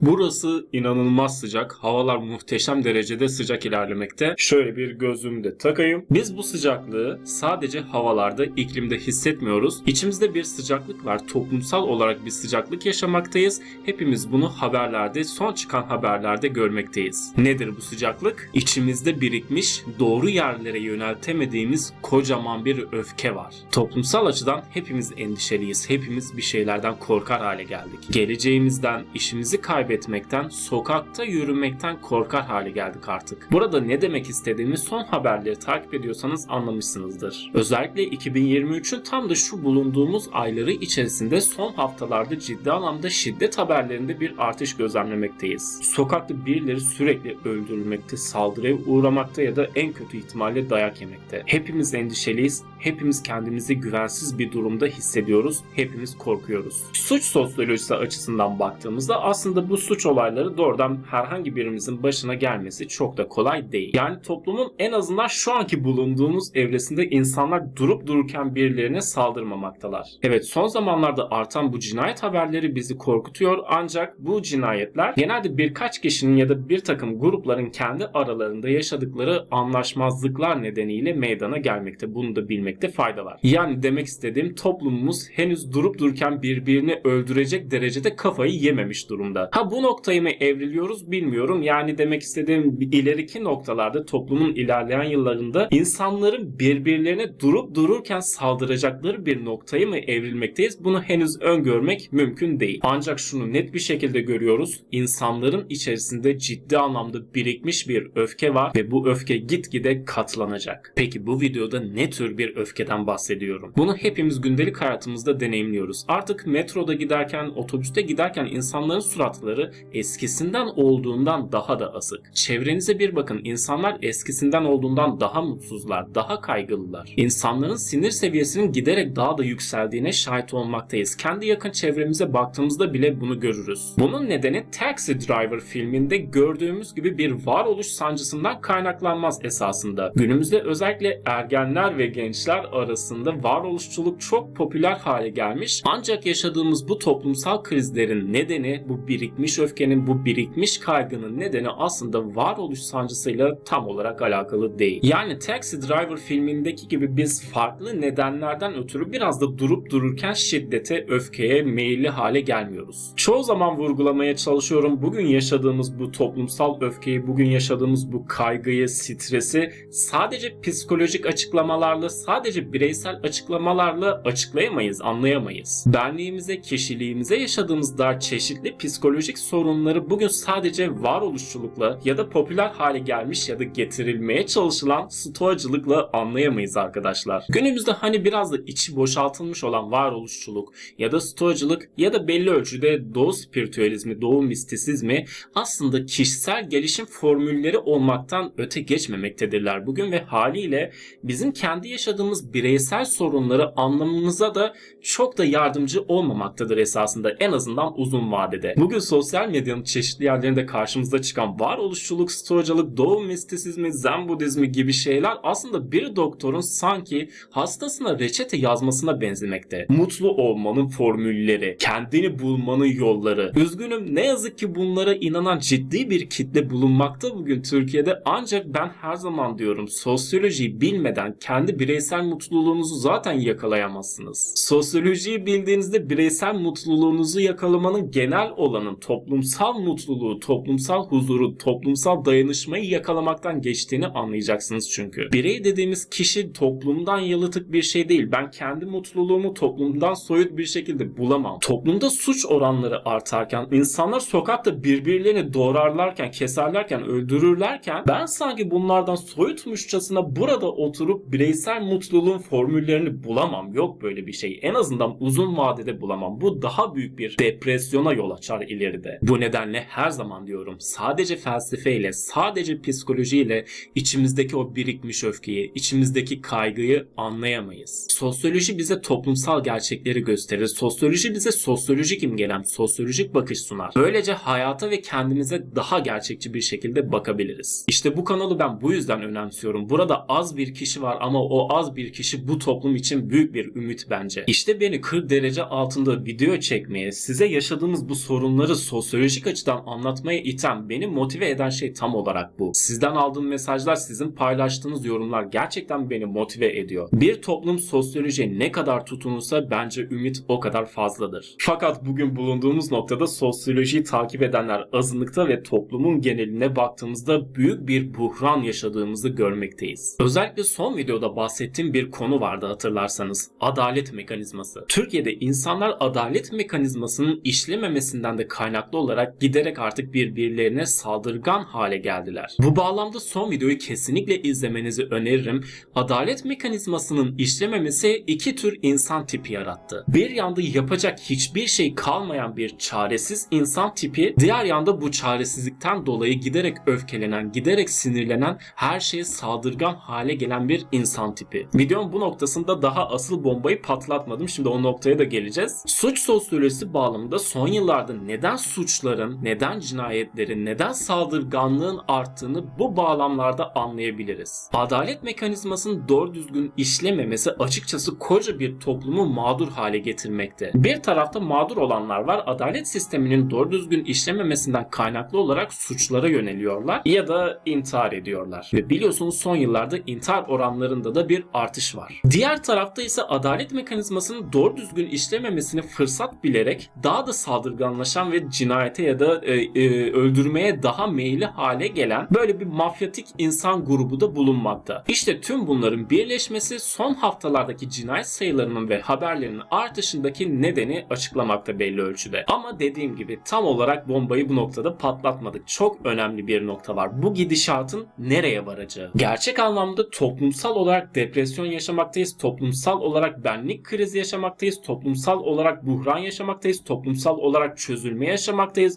Burası inanılmaz sıcak. Havalar muhteşem derecede sıcak ilerlemekte. Şöyle bir gözlüğümü de takayım. Biz bu sıcaklığı sadece havalarda, iklimde hissetmiyoruz. İçimizde bir sıcaklık var. Toplumsal olarak bir sıcaklık yaşamaktayız. Hepimiz bunu haberlerde, son çıkan haberlerde görmekteyiz. Nedir bu sıcaklık? İçimizde birikmiş, doğru yerlere yöneltemediğimiz kocaman bir öfke var. Toplumsal açıdan hepimiz endişeliyiz. Hepimiz bir şeylerden korkar hale geldik. Geleceğimizden, işimizi kaybetmekten, sokakta yürümekten korkar hale geldik artık. Burada ne demek istediğimi son haberleri takip ediyorsanız anlamışsınızdır. Özellikle 2023'ün tam da şu bulunduğumuz ayları içerisinde son haftalarda ciddi anlamda şiddet haberlerinde bir artış gözlemlemekteyiz. Sokakta birileri sürekli öldürülmekte, saldırıya uğramakta ya da en kötü ihtimalle dayak yemekte. Hepimiz endişeliyiz, hepimiz kendimizi güvensiz bir durumda hissediyoruz, hepimiz korkuyoruz. Suç sosyolojisi açısından baktığımızda aslında bu suç olayları doğrudan herhangi birimizin başına gelmesi çok da kolay değil. Yani toplumun en azından şu anki bulunduğumuz evresinde insanlar durup dururken birilerine saldırmamaktalar. Evet son zamanlarda artan bu cinayet haberleri bizi korkutuyor ancak bu cinayetler genelde birkaç kişinin ya da bir takım grupların kendi aralarında yaşadıkları anlaşmazlıklar nedeniyle meydana gelmekte. Bunu da bilmekte fayda var. Yani demek istediğim toplumumuz henüz durup dururken birbirini öldürecek derecede kafayı yememiş durumda. Ha bu noktayı mı evriliyoruz bilmiyorum. Yani demek istediğim ileriki noktalarda toplumun ilerleyen yıllarında insanların birbirlerine durup dururken saldıracakları bir noktayı mı evrilmekteyiz? Bunu henüz öngörmek mümkün değil. Ancak şunu net bir şekilde görüyoruz. İnsanların içerisinde ciddi anlamda birikmiş bir öfke var ve bu öfke gitgide katlanacak. Peki bu videoda ne tür bir öfkeden bahsediyorum? Bunu hepimiz gündelik hayatımızda deneyimliyoruz. Artık metroda giderken, otobüste giderken insanların suratları eskisinden olduğundan daha da asık. Çevrenize bir bakın. İnsanlar eskisinden olduğundan daha mutsuzlar, daha kaygılılar. İnsanların sinir seviyesinin giderek daha da yükseldiğine şahit olmaktayız. Kendi yakın çevremize baktığımızda bile bunu görürüz. Bunun nedeni Taxi Driver filminde gördüğümüz gibi bir varoluş sancısından kaynaklanmaz esasında. Günümüzde özellikle ergenler ve gençler arasında varoluşçuluk çok popüler hale gelmiş. Ancak yaşadığımız bu toplumsal krizlerin nedeni, bu birikmiş öfkenin, bu birikmiş kaygının nedeni aslında varoluş sancısıyla tam olarak alakalı değil. Yani Taxi Driver filmindeki gibi biz farklı nedenlerden ötürü biraz da durup dururken şiddete, öfkeye meyilli hale gelmiyoruz. Çoğu zaman vurgulamaya çalışıyorum bugün yaşadığımız bu toplumsal öfkeyi, bugün yaşadığımız bu kaygıyı, stresi sadece psikolojik açıklamalarla, sadece bireysel açıklamalarla açıklayamayız, anlayamayız. Benliğimize, kişiliğimize yaşadığımız daha çeşitli psikolojik sorunları bugün sadece varoluşçulukla ya da popüler hale gelmiş ya da getirilmeye çalışılan stoacılıkla anlayamayız arkadaşlar. Günümüzde hani biraz da içi boşaltılmış olan varoluşçuluk ya da stoacılık ya da belli ölçüde doğu spiritüelizmi, doğu mistisizmi aslında kişisel gelişim formülleri olmaktan öte geçmemektedirler bugün ve haliyle bizim kendi yaşadığımız bireysel sorunları anlamamıza da çok da yardımcı olmamaktadır esasında en azından uzun vadede. Bugün sosyal medyanın çeşitli yerlerinde karşımıza çıkan varoluşçuluk, stoacılık, doğu mistisizmi, zen budizmi gibi şeyler aslında bir doktorun sanki hastasına reçete yazmasına benzemekte. Mutlu olmanın formülleri, kendini bulmanın yolları. Üzgünüm ne yazık ki bunlara inanan ciddi bir kitle bulunmakta bugün Türkiye'de ancak ben her zaman diyorum sosyolojiyi bilmeden kendi bireysel mutluluğunuzu zaten yakalayamazsınız. Sosyolojiyi bildiğinizde bireysel mutluluğunuzu yakalamanın genel olanın toplumsal mutluluğu, toplumsal huzuru, toplumsal dayanışmayı yakalamaktan geçtiğini anlayacaksınız çünkü. Birey dediğimiz kişi toplumdan yalıtık bir şey değil. Ben kendi mutluluğumu toplumdan soyut bir şekilde bulamam. Toplumda suç oranları artarken, insanlar sokakta birbirlerini doğrarlarken, keserlerken, öldürürlerken ben sanki bunlardan soyutmuşçasına burada oturup bireysel mutluluğun formüllerini bulamam. Yok böyle bir şey. En azından uzun vadede bulamam. Bu daha büyük bir depresyona yol açar ileride. Bu nedenle her zaman diyorum sadece felsefeyle, sadece psikolojiyle içimizdeki o birikmiş öfkeyi, içimizdeki kaygıyı anlayamayız. Sosyoloji bize toplumsal gerçekleri gösterir. Sosyoloji bize sosyolojik imgelem, sosyolojik bakış sunar. Böylece hayata ve kendimize daha gerçekçi bir şekilde bakabiliriz. İşte bu kanalı ben bu yüzden önemsiyorum. Burada az bir kişi var ama o az bir kişi bu toplum için büyük bir ümit bence. İşte beni 40 derece altında video çekmeye, size yaşadığımız bu sorunları sosyolojik açıdan anlatmaya iten, beni motive eden şey tam olarak bu. Sizden aldığım mesajlar, sizin paylaştığınız yorumlar gerçekten beni motive ediyor. Bir toplum sosyolojiye ne kadar tutunursa bence ümit o kadar fazladır. Fakat bugün bulunduğumuz noktada sosyolojiyi takip edenler azınlıkta ve toplumun geneline baktığımızda büyük bir buhran yaşadığımızı görmekteyiz. Özellikle son videoda bahsettiğim bir konu vardı hatırlarsanız. Adalet mekanizması. Türkiye'de insanlar adalet mekanizmasının işlememesinden de kaynaklı olarak giderek artık birbirlerine saldırgan hale geldiler. Bu bağlamda son videoyu kesinlikle izlemenizi öneririm. Adalet mekanizmasının işlememesi iki tür insan tipi yarattı. Bir yanda yapacak hiçbir şey kalmayan bir çaresiz insan tipi, diğer yanda bu çaresizlikten dolayı giderek öfkelenen, giderek sinirlenen, her şeye saldırgan hale gelen bir insan tipi. Videonun bu noktasında daha asıl bombayı patlatmadım. Şimdi o noktaya da geleceğiz. Suç sosyolojisi bağlamında son yıllarda neden suçların, neden cinayetlerin, neden saldırganlığın arttığını bu bağlamlarda anlayabiliriz. Adalet mekanizmasının doğru düzgün işlememesi açıkçası koca bir toplumu mağdur hale getirmekte. Bir tarafta mağdur olanlar var. Adalet sisteminin doğru düzgün işlememesinden kaynaklı olarak suçlara yöneliyorlar ya da intihar ediyorlar. Ve biliyorsunuz son yıllarda intihar oranlarında da bir artış var. Diğer tarafta ise adalet mekanizmasının doğru düzgün işlememesini fırsat bilerek daha da saldırganlaşan ve cinayete ya da e, e, öldürmeye daha meyilli hale gelen böyle bir mafyatik insan grubu da bulunmakta. İşte tüm bunların birleşmesi son haftalardaki cinayet sayılarının ve haberlerinin artışındaki nedeni açıklamakta belli ölçüde. Ama dediğim gibi tam olarak bombayı bu noktada patlatmadık. Çok önemli bir nokta var. Bu gidişatın nereye varacağı. Gerçek anlamda toplumsal olarak depresyon yaşamaktayız. Toplumsal olarak benlik krizi yaşamaktayız. Toplumsal olarak buhran yaşamaktayız. Toplumsal olarak çözülme yaşamaktayız.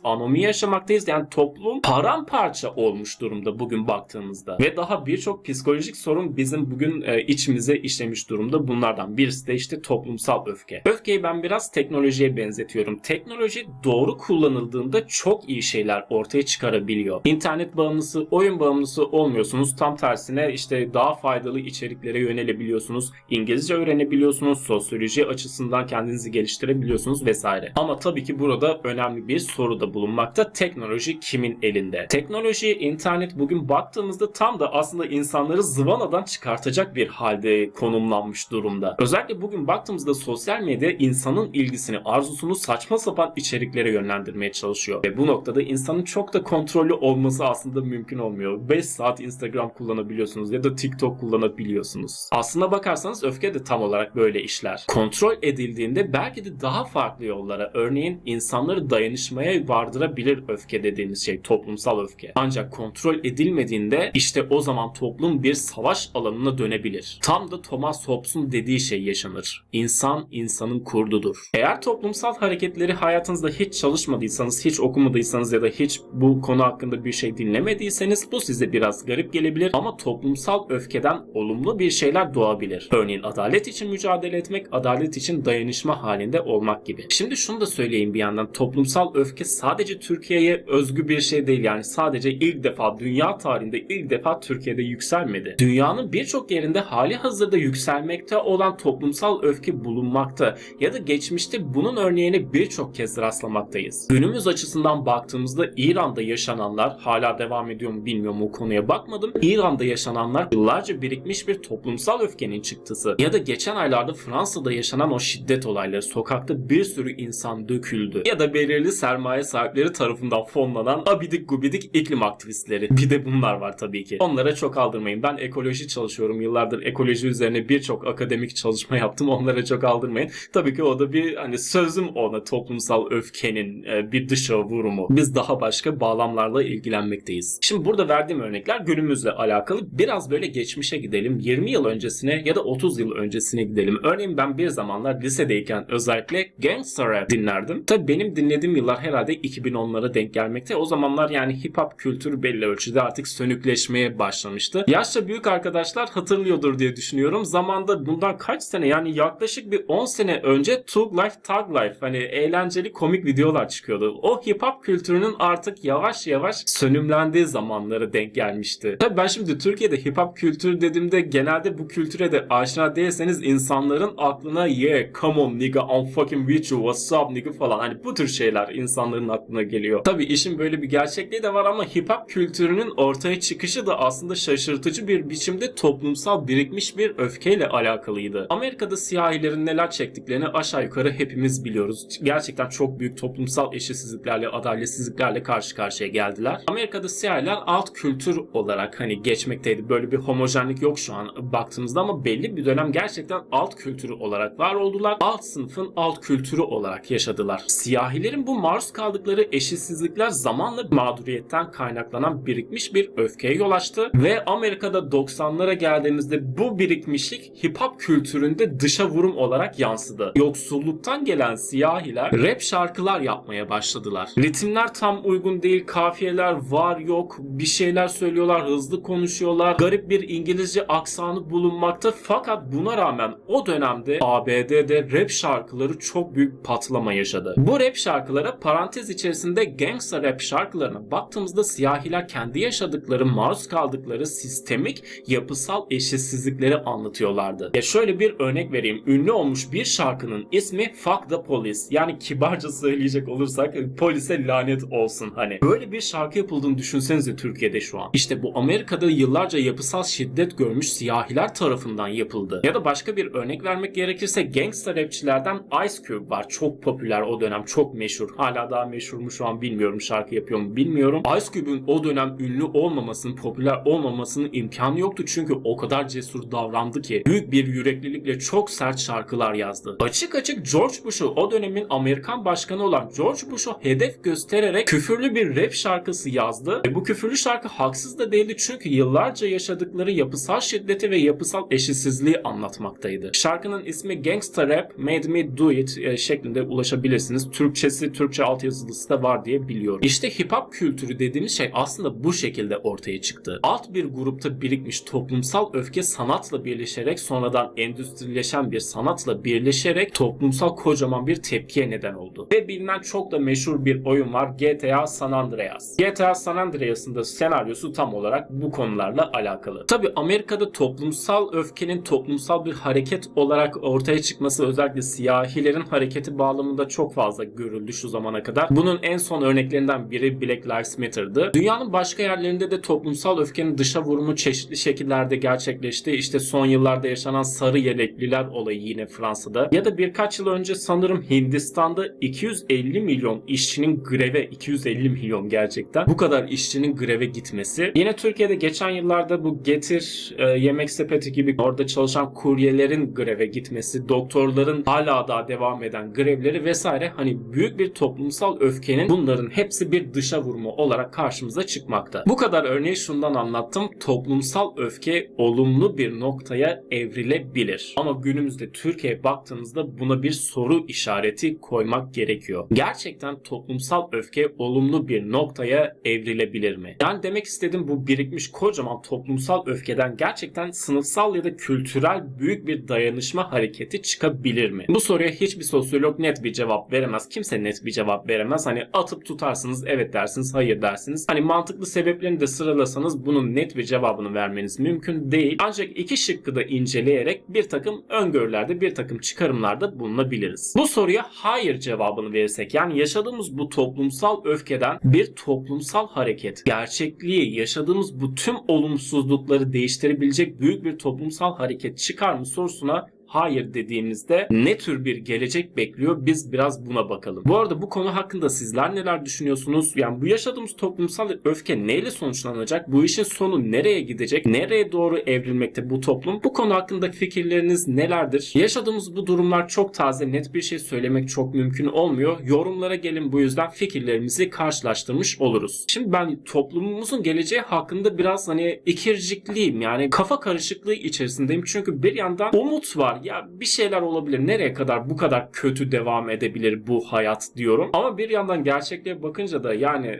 Anomi yaşamaktayız. Yani toplum paramparça olmuş durumda bugün baktığımızda. Ve daha birçok psikolojik sorun bizim bugün e, içimize işlemiş durumda. Bunlardan birisi de işte toplumsal öfke. Öfkeyi ben biraz teknolojiye benzetiyorum. Teknoloji doğru kullanıldığında çok iyi şeyler ortaya çıkarabiliyor. İnternet bağımlısı, oyun bağımlısı olmuyorsunuz. Tam tersine işte daha faydalı içeriklere yönelebiliyorsunuz. İngilizce öğrenebiliyorsunuz. Sosyoloji açısından kendinizi geliştirebiliyorsunuz vesaire. Ama tabii ki burada önemli bir soru da bulunmakta. Teknoloji kimin elinde? Teknoloji, internet bugün baktığımızda tam da aslında insanları zıvanadan çıkartacak bir halde konumlanmış durumda. Özellikle bugün baktığımızda sosyal medya insanın ilgisini, arzusunu saçma sapan içeriklere yönlendirmeye çalışıyor. Ve bu noktada insanın çok da kontrollü olması aslında mümkün olmuyor. 5 saat Instagram kullanabiliyorsunuz ya da TikTok kullanabiliyorsunuz. Aslına bakarsanız öfke de tam olarak böyle işler. Kontrol edildiğinde belki de daha farklı yollara, örneğin insanları dayanışmaya vardırabilir öfke dediğimiz şey, toplumsal öfke. Ancak kontrol edilmediğinde işte o zaman toplum bir savaş alanına dönebilir. Tam da Thomas Hobbes'un dediği şey yaşanır. İnsan insanın kurdudur. Eğer toplumsal hareketleri hayatınızda hiç çalışmadıysanız, hiç okumadıysanız ya da hiç bu konu hakkında bir şey dinlemediyseniz bu size biraz garip gelebilir ama toplumsal öfkeden olumlu bir şeyler doğabilir. Örneğin adalet için mücadele etmek, adalet için dayanışma halinde olmak gibi. Şimdi şunu da söyleyeyim bir yandan toplumsal öfke sadece Türkiye'ye özgü bir şey değil yani sadece ilk defa dünya tarihinde ilk defa Türkiye'de yükselmedi. Dünyanın birçok yerinde hali hazırda yükselmekte olan toplumsal öfke bulunmakta ya da geçmişte bunun örneğini birçok kez rastlamaktayız. Günümüz açısından baktığımızda İran'da yaşananlar hala devam ediyor mu bilmiyorum o konuya bakmadım. İran'da yaşananlar yıllarca birikmiş bir toplumsal öfkenin çıktısı. Ya da geçen aylarda Fransa'da yaşanan o şiddet olayları sokakta bir sürü insan döküldü. Ya da belirli sermaye sahipleri tarafından fonlanan abidik gubidik iklim aktivistleri. Bir de bunlar var tabii ki. Onlara çok aldırmayın. Ben ekoloji çalışıyorum. Yıllardır ekoloji üzerine birçok akademik çalışma yaptım. Onlara çok aldırmayın. Tabii ki o da bir hani sözüm ona toplumsal öfkenin e, bir dışa vurumu. Biz daha başka bağlamlarla ilgilenmekteyiz. Şimdi burada verdiğim örnekler günümüzle alakalı. Biraz böyle geçmişe gidelim. 20 yıl öncesine ya da 30 yıl öncesine gidelim. Örneğin ben bir zamanlar lisedeyken özellikle gangster rap dinlerdim. Tabii benim dinlediğim yıllar herhalde 2010'lara denk gelmekte. O zamanlar yani hip hop kültürü belli ölçüde artık sönükleşmeye başlamıştı. Yaşça büyük arkadaşlar hatırlıyordur diye düşünüyorum. Zamanda bundan kaç sene yani yaklaşık bir 10 sene önce Tug Life Tug Life hani eğlenceli komik videolar çıkıyordu. O hip hop kültürünün artık yavaş yavaş sönümlendiği zamanlara denk gelmişti. Tabii ben şimdi Türkiye'de hip hop kültür dediğimde genelde bu kültüre de aşina değilseniz insanların aklına yeah come on nigga I'm fucking with you what's up nigga falan hani bu tür şeyler insanların aklına geliyor. Tabii işin böyle bir gerçekliği de var ama hip hop kültürünün ortaya çıkışı da aslında şaşırtıcı bir biçimde toplumsal birikmiş bir öfkeyle alakalıydı. Amerika'da siyahilerin neler çektiklerini aşağı yukarı hepimiz biliyoruz. Gerçekten çok büyük toplumsal eşitsizliklerle, adaletsizliklerle karşı karşıya geldiler. Amerika'da siyahiler alt kültür olarak hani geçmekteydi. Böyle bir homojenlik yok şu an baktığımızda ama belli bir dönem gerçekten alt kültürü olarak var oldular. Alt sınıfın alt kültürü olarak yaşadılar. Siyahilerin bu maruz kaldıkları eşitsizlikler zamanla mağduriyetten kaynaklanan birikmiş bir öfkeye yol açtı ve Amerika'da 90'lara geldiğimizde bu birikmişlik hip hop kültüründe dışa vurum olarak yansıdı. Yoksulluktan gelen siyahiler rap şarkılar yapmaya başladılar. Ritimler tam uygun değil, kafiyeler var yok, bir şeyler söylüyorlar, hızlı konuşuyorlar. Garip bir İngilizce aksanı bulunmakta fakat buna rağmen o dönemde ABD'de rap şarkıları çok büyük patlama yaşadı. Bu rap şarkılara parantez içerisinde gangsta rap şarkılarına baktığımızda siyahiler kendi yaşadıkları, maruz kaldıkları sistemik yapısal eşitsizlikleri anlatıyorlardı. Ya şöyle bir örnek vereyim. Ünlü olmuş bir şarkının ismi Fuck the Police. Yani kibarca söyleyecek olursak polise lanet olsun hani. Böyle bir şarkı yapıldığını düşünsenize Türkiye'de şu an. İşte bu Amerika'da yıllarca yapısal şiddet görmüş siyahiler tarafından yapıldı. Ya da başka bir örnek vermek gerekirse gangsta rapçilerden Ice Cube var. Çok popüler o dönem. Çok meşhur. Hala daha meşhur mu şu an bilmiyorum. Şarkı yapıyor mu bilmiyorum. Ice Cube'un o dönem ünlü olmamasının, popüler olmamasının imkanı yoktu. Çünkü o kadar cesur davrandı ki. Büyük bir yüreklilikle çok sert şarkılar yazdı. Açık açık George Bush'u o dönemin Amerikan başkanı olan George Bush'u hedef göstererek küfürlü bir rap şarkısı yazdı. Ve bu küfürlü şarkı haksız da değildi çünkü yıllarca yaşadıkları yapısal şiddeti ve yapısal eşitsizliği anlatmaktaydı. Şarkının ismi Gangsta Rap Made Me Do It e, şeklinde ulaşabilirsiniz. Türkçesi, Türkçe altyazılısı da var diye biliyorum. İşte hip hop kültürü dediğimiz şey aslında bu şekilde ortaya çıktı. Alt bir grupta birikmiş toplumsal öfke sanatla birleşerek sonradan endüstrileşen bir sanatla birleşerek toplumsal kocaman bir tepkiye neden oldu. Ve bilinen çok da meşhur bir oyun var GTA San Andreas. GTA San Andreas'ın da senaryosu tam olarak bu konularla alakalı. Tabi Amerika'da toplumsal öfkenin toplumsal bir hareket olarak ortaya çıkması özellikle siyahilerin hareketi bağlamında çok fazla görüldü şu zamana kadar. Bunun en son örneklerinden biri Black Lives Matter'dı. Dünyanın başka yerlerinde de toplumsal öfkenin dışa vurumu çeşitli şekillerde gerçekleşti. İşte son yıllarda yaşanan sarı yelekliler olayı yine Fransa'da. Ya da birkaç yıl önce sanırım Hindistan'da 250 milyon işçinin greve, 250 milyon gerçekten bu kadar işçinin greve gitmesi. Yine Türkiye'de geçen yıllarda bu Getir e, Yemek Sepeti gibi orada çalışan kuryelerin greve gitmesi, doktorların hala daha devam eden grevleri vesaire hani büyük bir toplumsal öfkenin bunların hepsi bir dışa vurma olarak karşımıza çıkmakta. Bu kadar örneği şundan anlattım. Toplumsal öfke olumlu bir noktaya evrilebilir. Ama günümüzde Türkiye'ye baktığımızda buna bir soru işareti koymak gerekiyor. Gerçekten toplumsal öfke olumlu bir noktaya evrilebilir mi? Yani demek istedim bu birikmiş kocaman toplumsal öfkeden gerçekten sınıfsal ya da kültürel büyük bir dayanışma hareketi çıkabilir mi? Bu soruya hiçbir sosyolog net bir cevap veremez. Kimse net bir cevap veremez. Hani atıp tutarsınız evet dersiniz hayır dersiniz. Hani mantıklı sebeplerini de sıralasanız bunun net bir cevabını vermeniz mümkün değil. Ancak iki şıkkı da inceleyerek bir takım öngörülerde bir takım çıkarımlarda bulunabiliriz. Bu soruya hayır cevabını verirsek yani yaşadığımız bu toplumsal öfkeden bir toplumsal hareket, gerçekliği, yaşadığımız bu tüm olumsuzlukları değiştirebilecek büyük bir toplumsal hareket çıkar mı sorusuna hayır dediğimizde ne tür bir gelecek bekliyor biz biraz buna bakalım. Bu arada bu konu hakkında sizler neler düşünüyorsunuz? Yani bu yaşadığımız toplumsal öfke neyle sonuçlanacak? Bu işin sonu nereye gidecek? Nereye doğru evrilmekte bu toplum? Bu konu hakkındaki fikirleriniz nelerdir? Yaşadığımız bu durumlar çok taze net bir şey söylemek çok mümkün olmuyor. Yorumlara gelin bu yüzden fikirlerimizi karşılaştırmış oluruz. Şimdi ben toplumumuzun geleceği hakkında biraz hani ikircikliyim yani kafa karışıklığı içerisindeyim. Çünkü bir yandan umut var ya bir şeyler olabilir. Nereye kadar bu kadar kötü devam edebilir bu hayat diyorum. Ama bir yandan gerçekliğe bakınca da yani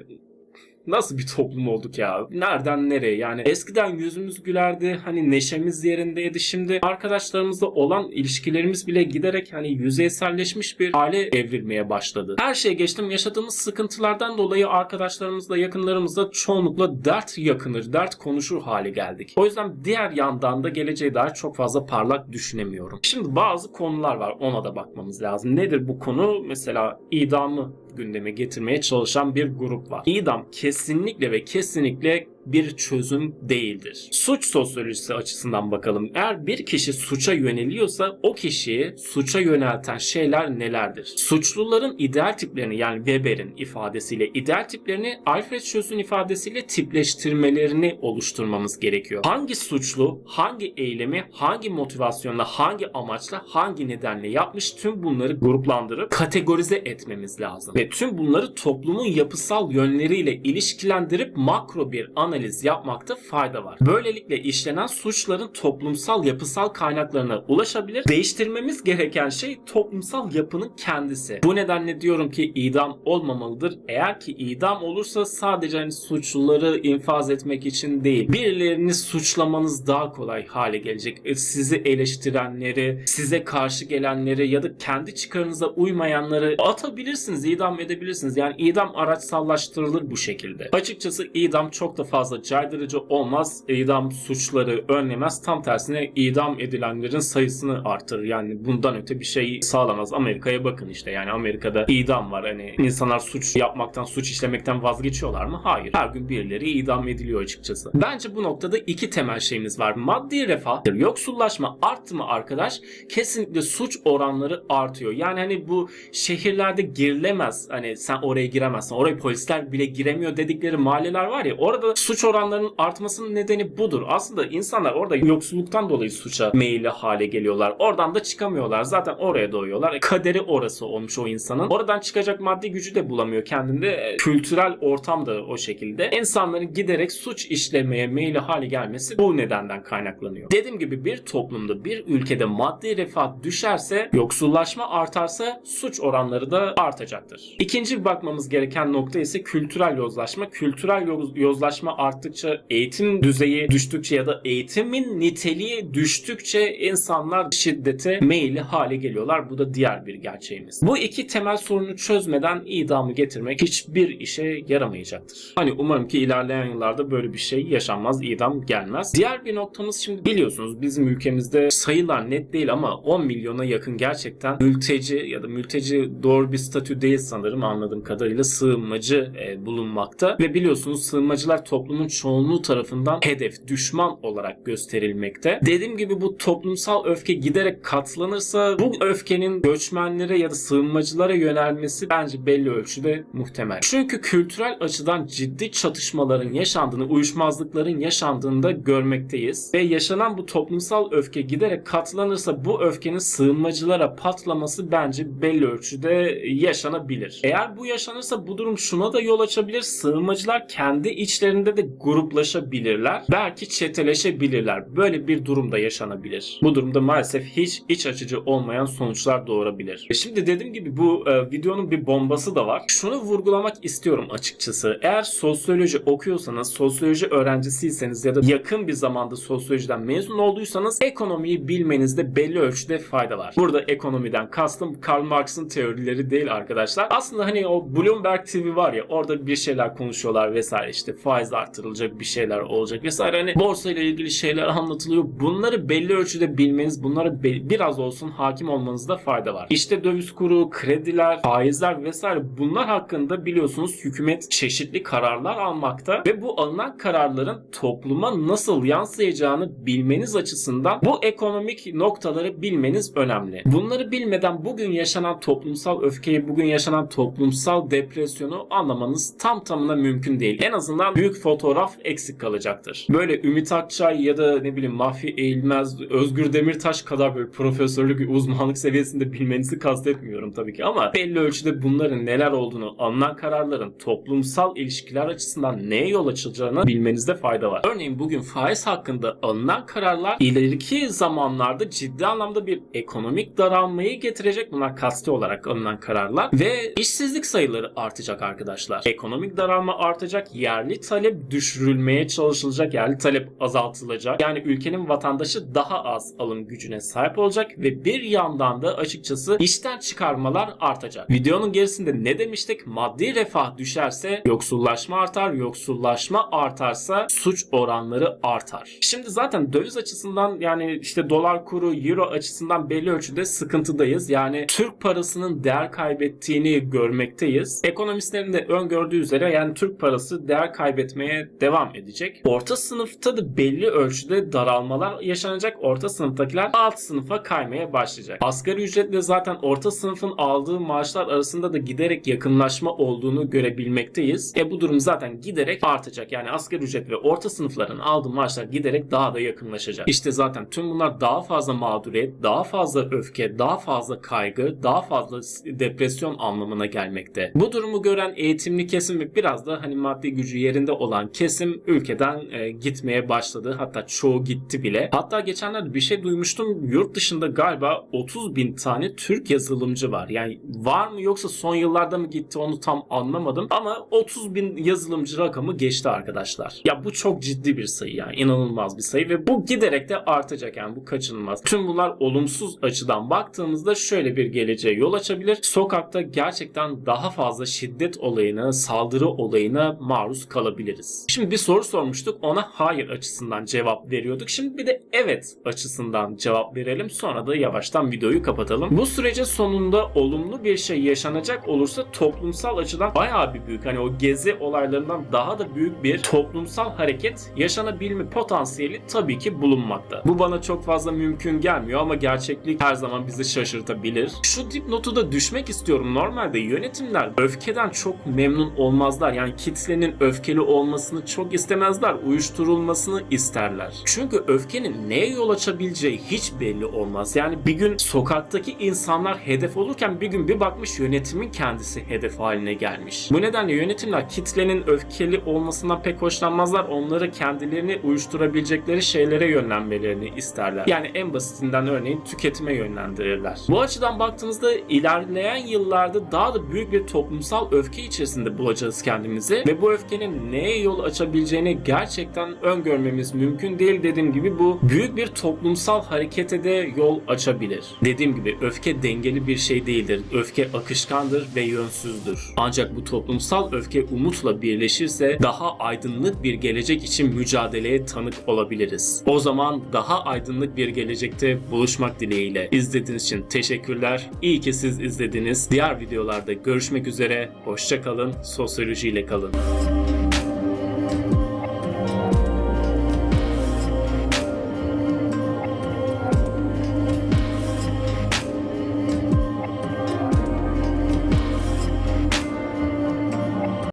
Nasıl bir toplum olduk ya? Nereden nereye? Yani eskiden yüzümüz gülerdi. Hani neşemiz yerindeydi. Şimdi arkadaşlarımızla olan ilişkilerimiz bile giderek hani yüzeyselleşmiş bir hale evrilmeye başladı. Her şeye geçtim. Yaşadığımız sıkıntılardan dolayı arkadaşlarımızla, yakınlarımızla çoğunlukla dert yakınır, dert konuşur hale geldik. O yüzden diğer yandan da geleceğe dair çok fazla parlak düşünemiyorum. Şimdi bazı konular var. Ona da bakmamız lazım. Nedir bu konu? Mesela idamı gündeme getirmeye çalışan bir grup var. İdam kesinlikle ve kesinlikle bir çözüm değildir. Suç sosyolojisi açısından bakalım. Eğer bir kişi suça yöneliyorsa o kişiyi suça yönelten şeyler nelerdir? Suçluların ideal tiplerini yani Weber'in ifadesiyle ideal tiplerini Alfred Schöss'ün ifadesiyle tipleştirmelerini oluşturmamız gerekiyor. Hangi suçlu, hangi eylemi, hangi motivasyonla, hangi amaçla, hangi nedenle yapmış tüm bunları gruplandırıp kategorize etmemiz lazım. Ve tüm bunları toplumun yapısal yönleriyle ilişkilendirip makro bir analiz yapmakta fayda var. Böylelikle işlenen suçların toplumsal yapısal kaynaklarına ulaşabilir. Değiştirmemiz gereken şey toplumsal yapının kendisi. Bu nedenle diyorum ki idam olmamalıdır. Eğer ki idam olursa sadece hani suçluları infaz etmek için değil. Birilerini suçlamanız daha kolay hale gelecek. E, Sizi eleştirenleri, size karşı gelenleri ya da kendi çıkarınıza uymayanları atabilirsiniz, idam edebilirsiniz. Yani idam araçsallaştırılır bu şekilde. Açıkçası idam çok da fazla caydırıcı olmaz. İdam suçları önlemez. Tam tersine idam edilenlerin sayısını artırır. Yani bundan öte bir şey sağlamaz. Amerika'ya bakın işte. Yani Amerika'da idam var. Hani insanlar suç yapmaktan, suç işlemekten vazgeçiyorlar mı? Hayır. Her gün birileri idam ediliyor açıkçası. Bence bu noktada iki temel şeyimiz var. Maddi refah, yoksullaşma arttı mı arkadaş? Kesinlikle suç oranları artıyor. Yani hani bu şehirlerde girilemez. Hani sen oraya giremezsin. Oraya polisler bile giremiyor dedikleri mahalleler var ya. Orada suç oranlarının artmasının nedeni budur. Aslında insanlar orada yoksulluktan dolayı suça meyilli hale geliyorlar. Oradan da çıkamıyorlar. Zaten oraya doğuyorlar. E, kaderi orası olmuş o insanın. Oradan çıkacak maddi gücü de bulamıyor kendinde. E, Kültürel ortam da o şekilde. İnsanların giderek suç işlemeye meyilli hale gelmesi bu nedenden kaynaklanıyor. Dediğim gibi bir toplumda, bir ülkede maddi refah düşerse, yoksullaşma artarsa suç oranları da artacaktır. İkinci bakmamız gereken nokta ise kültürel yozlaşma. Kültürel yoz- yozlaşma arttıkça, eğitim düzeyi düştükçe ya da eğitimin niteliği düştükçe insanlar şiddete meyilli hale geliyorlar. Bu da diğer bir gerçeğimiz. Bu iki temel sorunu çözmeden idamı getirmek hiçbir işe yaramayacaktır. Hani umarım ki ilerleyen yıllarda böyle bir şey yaşanmaz, idam gelmez. Diğer bir noktamız şimdi biliyorsunuz bizim ülkemizde sayılar net değil ama 10 milyona yakın gerçekten mülteci ya da mülteci doğru bir statü değil sanırım anladığım kadarıyla sığınmacı e, bulunmakta. Ve biliyorsunuz sığınmacılar toplumun çoğunluğu tarafından hedef, düşman olarak gösterilmekte. Dediğim gibi bu toplumsal öfke giderek katlanırsa bu öfkenin göçmenlere ya da sığınmacılara yönelmesi bence belli ölçüde muhtemel. Çünkü kültürel açıdan ciddi çatışmaların yaşandığını, uyuşmazlıkların yaşandığını da görmekteyiz. Ve yaşanan bu toplumsal öfke giderek katlanırsa bu öfkenin sığınmacılara patlaması bence belli ölçüde yaşanabilir. Eğer bu yaşanırsa bu durum şuna da yol açabilir. Sığınmacılar kendi içlerinde de gruplaşabilirler. Belki çeteleşebilirler. Böyle bir durumda yaşanabilir. Bu durumda maalesef hiç iç açıcı olmayan sonuçlar doğurabilir. E Şimdi dediğim gibi bu e, videonun bir bombası da var. Şunu vurgulamak istiyorum açıkçası. Eğer sosyoloji okuyorsanız, sosyoloji öğrencisiyseniz ya da yakın bir zamanda sosyolojiden mezun olduysanız ekonomiyi bilmenizde belli ölçüde fayda var. Burada ekonomiden kastım Karl Marx'ın teorileri değil arkadaşlar. Aslında hani o Bloomberg TV var ya orada bir şeyler konuşuyorlar vesaire işte faiz artırılacak bir şeyler olacak vesaire hani borsa ile ilgili şeyler anlatılıyor. Bunları belli ölçüde bilmeniz, bunlara be- biraz olsun hakim olmanızda fayda var. İşte döviz kuru, krediler, faizler vesaire bunlar hakkında biliyorsunuz hükümet çeşitli kararlar almakta ve bu alınan kararların topluma nasıl yansıyacağını bilmeniz açısından bu ekonomik noktaları bilmeniz önemli. Bunları bilmeden bugün yaşanan toplumsal öfkeyi, bugün yaşanan toplumsal depresyonu anlamanız tam tamına mümkün değil. En azından büyük fotoğraf eksik kalacaktır. Böyle Ümit Akçay ya da ne bileyim Mahfi Eğilmez, Özgür Demirtaş kadar böyle profesörlük, uzmanlık seviyesinde bilmenizi kastetmiyorum tabii ki ama belli ölçüde bunların neler olduğunu, alınan kararların toplumsal ilişkiler açısından neye yol açılacağını bilmenizde fayda var. Örneğin bugün faiz hakkında alınan kararlar ileriki zamanlarda ciddi anlamda bir ekonomik daralmayı getirecek. Bunlar kasti olarak alınan kararlar ve işsizlik sayıları artacak arkadaşlar. Ekonomik daralma artacak, yerli talep düşürülmeye çalışılacak yani talep azaltılacak. Yani ülkenin vatandaşı daha az alım gücüne sahip olacak ve bir yandan da açıkçası işten çıkarmalar artacak. Videonun gerisinde ne demiştik? Maddi refah düşerse yoksullaşma artar, yoksullaşma artarsa suç oranları artar. Şimdi zaten döviz açısından yani işte dolar kuru, euro açısından belli ölçüde sıkıntıdayız. Yani Türk parasının değer kaybettiğini görmekteyiz. Ekonomistlerin de öngördüğü üzere yani Türk parası değer kaybetmeye devam edecek. Orta sınıfta da belli ölçüde daralmalar yaşanacak. Orta sınıftakiler alt sınıfa kaymaya başlayacak. Asgari ücretle zaten orta sınıfın aldığı maaşlar arasında da giderek yakınlaşma olduğunu görebilmekteyiz. E bu durum zaten giderek artacak. Yani asgari ücret ve orta sınıfların aldığı maaşlar giderek daha da yakınlaşacak. İşte zaten tüm bunlar daha fazla mağduriyet, daha fazla öfke, daha fazla kaygı, daha fazla depresyon anlamına gelmekte. Bu durumu gören eğitimli kesim ve biraz da hani maddi gücü yerinde olan kesim ülkeden e, gitmeye başladı. Hatta çoğu gitti bile. Hatta geçenlerde bir şey duymuştum. Yurt dışında galiba 30 bin tane Türk yazılımcı var. Yani var mı yoksa son yıllarda mı gitti onu tam anlamadım. Ama 30 bin yazılımcı rakamı geçti arkadaşlar. Ya bu çok ciddi bir sayı yani. inanılmaz bir sayı ve bu giderek de artacak yani bu kaçınılmaz. Tüm bunlar olumsuz açıdan baktığımızda şöyle bir geleceğe yol açabilir. Sokakta gerçekten daha fazla şiddet olayına, saldırı olayına maruz kalabiliriz. Şimdi bir soru sormuştuk. Ona hayır açısından cevap veriyorduk. Şimdi bir de evet açısından cevap verelim. Sonra da yavaştan videoyu kapatalım. Bu sürecin sonunda olumlu bir şey yaşanacak olursa toplumsal açıdan bayağı bir büyük. Hani o gezi olaylarından daha da büyük bir toplumsal hareket yaşanabilme potansiyeli tabii ki bulunmakta. Bu bana çok fazla mümkün gelmiyor ama gerçeklik her zaman bizi şaşırtabilir. Şu dipnotu da düşmek istiyorum. Normalde yönetimler öfkeden çok memnun olmazlar. Yani kitlenin öfkeli olmasını çok istemezler. Uyuşturulmasını isterler. Çünkü öfkenin neye yol açabileceği hiç belli olmaz. Yani bir gün sokaktaki insanlar hedef olurken bir gün bir bakmış yönetimin kendisi hedef haline gelmiş. Bu nedenle yönetimler kitlenin öfkeli olmasından pek hoşlanmazlar. Onları kendilerini uyuşturabilecekleri şeylere yönlenmelerini isterler. Yani en basitinden örneğin tüketime yönlendirirler. Bu açıdan baktığımızda ilerleyen yıllarda daha da büyük bir toplumsal öfke içerisinde bulacağız kendimizi ve bu öfkenin neye yol açabileceğini gerçekten öngörmemiz mümkün değil. Dediğim gibi bu büyük bir toplumsal harekete de yol açabilir. Dediğim gibi öfke dengeli bir şey değildir. Öfke akışkandır ve yönsüzdür. Ancak bu toplumsal öfke umutla birleşirse daha aydınlık bir gelecek için mücadeleye tanık olabiliriz. O zaman daha aydınlık bir gelecekte buluşmak dileğiyle. İzlediğiniz için teşekkürler. İyi ki siz izlediniz. Diğer videolarda görüşmek üzere. Hoşça kalın. Sosyolojiyle kalın.